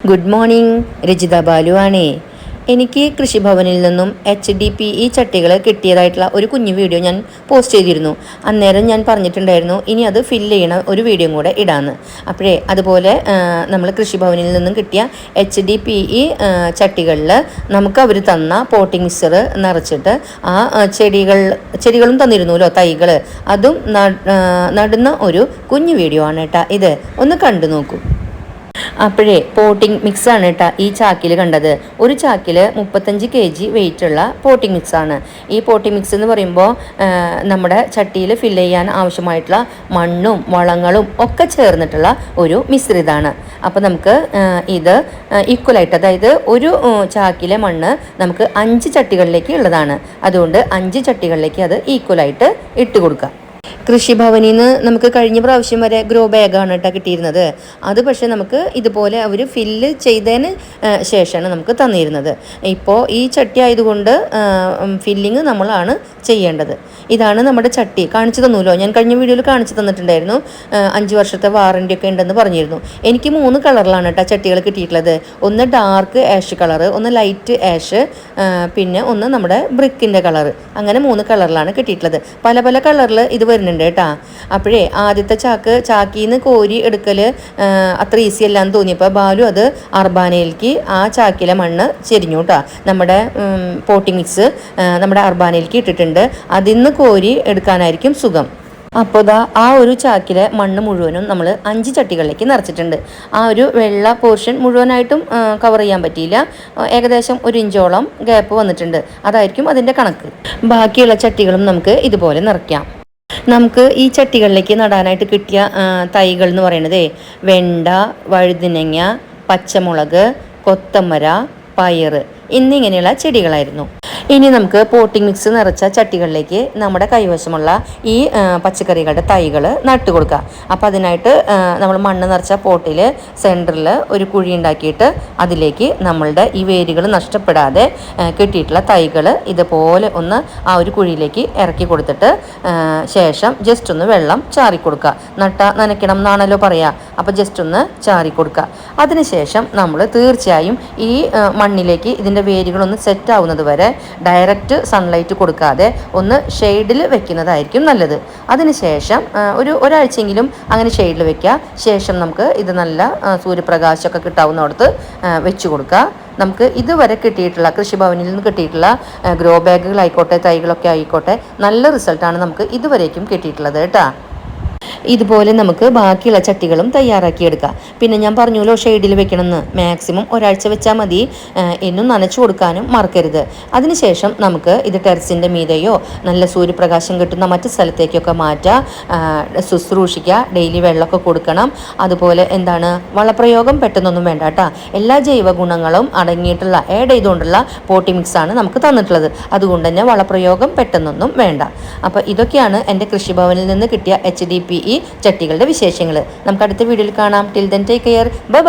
Good morning Rajitha Balu ആണേ എനിക്ക് കൃഷിഭവനിൽ നിന്നും എച്ച് ഡി പി ഇ ചട്ടികൾ കിട്ടിയതായിട്ടുള്ള ഒരു കുഞ്ഞു വീഡിയോ ഞാൻ പോസ്റ്റ് ചെയ്തിരുന്നു. അന്നേരം ഞാൻ പറഞ്ഞിട്ടുണ്ടായിരുന്നു ഇനി അത് ഫില്ല് ചെയ്യണ ഒരു വീഡിയോ കൂടെ ഇടാന്ന്. അപ്പോഴേ അതുപോലെ നമ്മൾ കൃഷിഭവനിൽ നിന്നും കിട്ടിയ എച്ച് ഡി പി ഇ ചട്ടികളിൽ നമുക്ക് അവർ തന്ന പോട്ടിംഗ് മിക്സർ നിറച്ചിട്ട് ആ, ചെടികൾ ചെടികളും തന്നിരുന്നുല്ലോ തൈകൾ അതും നടുന്ന ഒരു കുഞ്ഞു വീഡിയോ ആണ് കേട്ടോ ഇത്. ഒന്ന് കണ്ടു നോക്കൂ. അപ്പോഴേ പോട്ടിംഗ് മിക്സ് ആണ് കേട്ടോ ഈ ചാക്കിൽ കണ്ടത്. ഒരു ചാക്കിൽ മുപ്പത്തഞ്ച് കെ ജി വെയിറ്റുള്ള പോട്ടിംഗ് മിക്സ് ആണ്. ഈ പോട്ടിംഗ് മിക്സ് എന്ന് പറയുമ്പോൾ നമ്മുടെ ചട്ടിയിൽ ഫില്ല് ചെയ്യാൻ ആവശ്യമായിട്ടുള്ള മണ്ണും വളങ്ങളും ഒക്കെ ചേർന്നിട്ടുള്ള ഒരു മിശ്രിതമാണ് അപ്പോൾ നമുക്ക് ഇത് ഈക്വലായിട്ട് അതായത് ഒരു ചാക്കിലെ മണ്ണ് നമുക്ക് അഞ്ച് ചട്ടികളിലേക്ക് ഉള്ളതാണ്. അതുകൊണ്ട് അഞ്ച് ചട്ടികളിലേക്ക് അത് ഈക്വലായിട്ട് ഇട്ട് കൊടുക്കുക. കൃഷിഭവനിൽ നിന്ന് നമുക്ക് കഴിഞ്ഞ പ്രാവശ്യം വരെ ഗ്രോ ബാഗാണ് കേട്ടോ കിട്ടിയിരുന്നത്. അത് പക്ഷേ നമുക്ക് ഇതുപോലെ അവർ ഫില്ല് ചെയ്തതിന് ശേഷമാണ് നമുക്ക് തന്നിരുന്നത്. ഇപ്പോൾ ഈ ചട്ടി ആയതുകൊണ്ട് ഫില്ലിങ് നമ്മളാണ് ചെയ്യേണ്ടത്. ഇതാണ് നമ്മുടെ ചട്ടി. കാണിച്ചു തന്നൂലോ? ഞാൻ കഴിഞ്ഞ വീഡിയോയിൽ കാണിച്ചു തന്നിട്ടുണ്ടായിരുന്നു. അഞ്ച് വർഷത്തെ വാറണ്ടി ഒക്കെ ഉണ്ടെന്ന് പറഞ്ഞിരുന്നു. എനിക്ക് മൂന്ന് കളറിലാണ് കേട്ടോ ചട്ടികൾ കിട്ടിയിട്ടുള്ളത്. ഒന്ന് ഡാർക്ക് ആഷ് കളർ ഒന്ന് ലൈറ്റ് ആഷ് പിന്നെ ഒന്ന് നമ്മുടെ ബ്രിക്കിന്റെ കളർ അങ്ങനെ മൂന്ന് കളറിലാണ് കിട്ടിയിട്ടുള്ളത്. പല പല കളറിൽ ഇത് വരുന്നുണ്ട്. കേട്ടാ. അപ്പോഴേ ആദ്യത്തെ ചാക്ക് ചാക്കിൽ നിന്ന് കോരി എടുക്കൽ അത്ര ഈസി അല്ലാന്ന് തോന്നിയപ്പോൾ ബാലു അത് അർബാനയിലേക്ക് ആ ചാക്കിലെ മണ്ണ് ചെരിഞ്ഞു കേട്ടോ നമ്മുടെ പോട്ടിംഗ് മിക്സ് നമ്മുടെ അർബാനയിലേക്ക് ഇട്ടിട്ടുണ്ട്. അതിൽ നിന്ന് കോരി എടുക്കാനായിരിക്കും സുഖം. അപ്പോൾ ദാ ആ ഒരു ചാക്കിലെ മണ്ണ് മുഴുവനും നമ്മൾ അഞ്ച് ചട്ടികളിലേക്ക് നിറച്ചിട്ടുണ്ട്. ആ ഒരു വെള്ള പോർഷൻ മുഴുവനായിട്ടും കവർ ചെയ്യാൻ പറ്റിയില്ല. ഏകദേശം ഒരു ഇഞ്ചോളം ഗ്യാപ്പ് വന്നിട്ടുണ്ട്. അതായിരിക്കും അതിന്റെ കണക്ക്. ബാക്കിയുള്ള ചട്ടികളും നമുക്ക് ഇതുപോലെ നിറയ്ക്കാം. നമുക്ക് ഈ ചട്ടികളിലേക്ക് നടാനായിട്ട് കിട്ടിയ തൈകൾ എന്ന് പറയുന്നത് വെണ്ട വഴുതിനങ്ങ പച്ചമുളക് കൊത്തമര പയർ എന്നിങ്ങനെയുള്ള ചെടികളായിരുന്നു. ഇനി നമുക്ക് പോട്ടിംഗ് മിക്സ് നിറച്ച ചട്ടികളിലേക്ക് നമ്മുടെ കൈവശമുള്ള ഈ പച്ചക്കറികളുടെ തൈകൾ നട്ടു കൊടുക്കുക അപ്പോൾ അതിനായിട്ട് നമ്മൾ മണ്ണ് നിറച്ച പോട്ടിൽ സെന്ററിൽ ഒരു കുഴി ഉണ്ടാക്കിയിട്ട് അതിലേക്ക് നമ്മളുടെ ഈ വേരുകൾ നഷ്ടപ്പെടാതെ കിട്ടിയിട്ടുള്ള തൈകൾ ഇതുപോലെ ഒന്ന് ആ ഒരു കുഴിയിലേക്ക് ഇറക്കി കൊടുത്തിട്ട് ശേഷം ജസ്റ്റ് ഒന്ന് വെള്ളം ചാറി കൊടുക്കുക നട്ട നനയ്ക്കണം എന്നാണല്ലോ പറയുക അപ്പോൾ ജസ്റ്റ് ഒന്ന് ചാറി കൊടുക്കുക അതിനുശേഷം നമ്മൾ തീർച്ചയായും ഈ മണ്ണിലേക്ക് ഇതിന്റെ വേരുകളൊന്ന് സെറ്റ് ആവുന്നത് വരെ ഡയറക്റ്റ് സൺലൈറ്റ് കൊടുക്കാതെ ഒന്ന് ഷെയ്ഡിൽ വെക്കുന്നതായിരിക്കും നല്ലത്. അതിനുശേഷം ഒരു ഒരാഴ്ചയെങ്കിലും അങ്ങനെ ഷെയ്ഡിൽ വെക്കുക ശേഷം നമുക്ക് ഇത് നല്ല സൂര്യപ്രകാശമൊക്കെ കിട്ടാവുന്നിടത്ത് വെച്ച് കൊടുക്കുക നമുക്ക് ഇതുവരെ കിട്ടിയിട്ടുള്ള കൃഷിഭവനിൽ നിന്ന് കിട്ടിയിട്ടുള്ള ഗ്രോ ബാഗുകളായിക്കോട്ടെ തൈകളൊക്കെ ആയിക്കോട്ടെ നല്ല റിസൾട്ടാണ് നമുക്ക് ഇതുവരേക്കും കിട്ടിയിട്ടുള്ളത് കേട്ടോ. ഇതുപോലെ നമുക്ക് ബാക്കിയുള്ള ചട്ടികളും തയ്യാറാക്കിയെടുക്കാം. പിന്നെ ഞാൻ പറഞ്ഞല്ലോ ഷെയ്ഡിൽ വെക്കണമെന്ന്. മാക്സിമം ഒരാഴ്ച വെച്ചാൽ മതി. എന്നും നനച്ചു കൊടുക്കാനും മറക്കരുത്. അതിനുശേഷം നമുക്ക് ഇത് ടെറസിന്റെ മീതെയോ നല്ല സൂര്യപ്രകാശം കിട്ടുന്ന മറ്റ് സ്ഥലത്തേക്കൊക്കെ മാറ്റാം. ആ, ശുശ്രൂഷിക്കുക. ഡെയിലി വെള്ളമൊക്കെ കൊടുക്കണം. അതുപോലെ എന്താണ്? വളപ്രയോഗം പെട്ടെന്നൊന്നും വേണ്ട കേട്ടോ. എല്ലാ ജൈവ ഗുണങ്ങളും അടങ്ങിയിട്ടുള്ള ഏഡ് ചെയ്തുകൊണ്ടുള്ള പോട്ടി മിക്സ് ആണ് നമുക്ക് തന്നിട്ടുള്ളത്. അതുകൊണ്ട് തന്നെ വളപ്രയോഗം പെട്ടെന്നൊന്നും വേണ്ട. അപ്പോൾ ഇതൊക്കെയാണ് എന്റെ കൃഷിഭവനിൽ നിന്ന് കിട്ടിയ എച്ച് ഡി പി ഇ ചട്ടികളുടെ വിശേഷങ്ങൾ. നമുക്ക് അടുത്ത വീഡിയോയിൽ കാണാം. Till then take care bye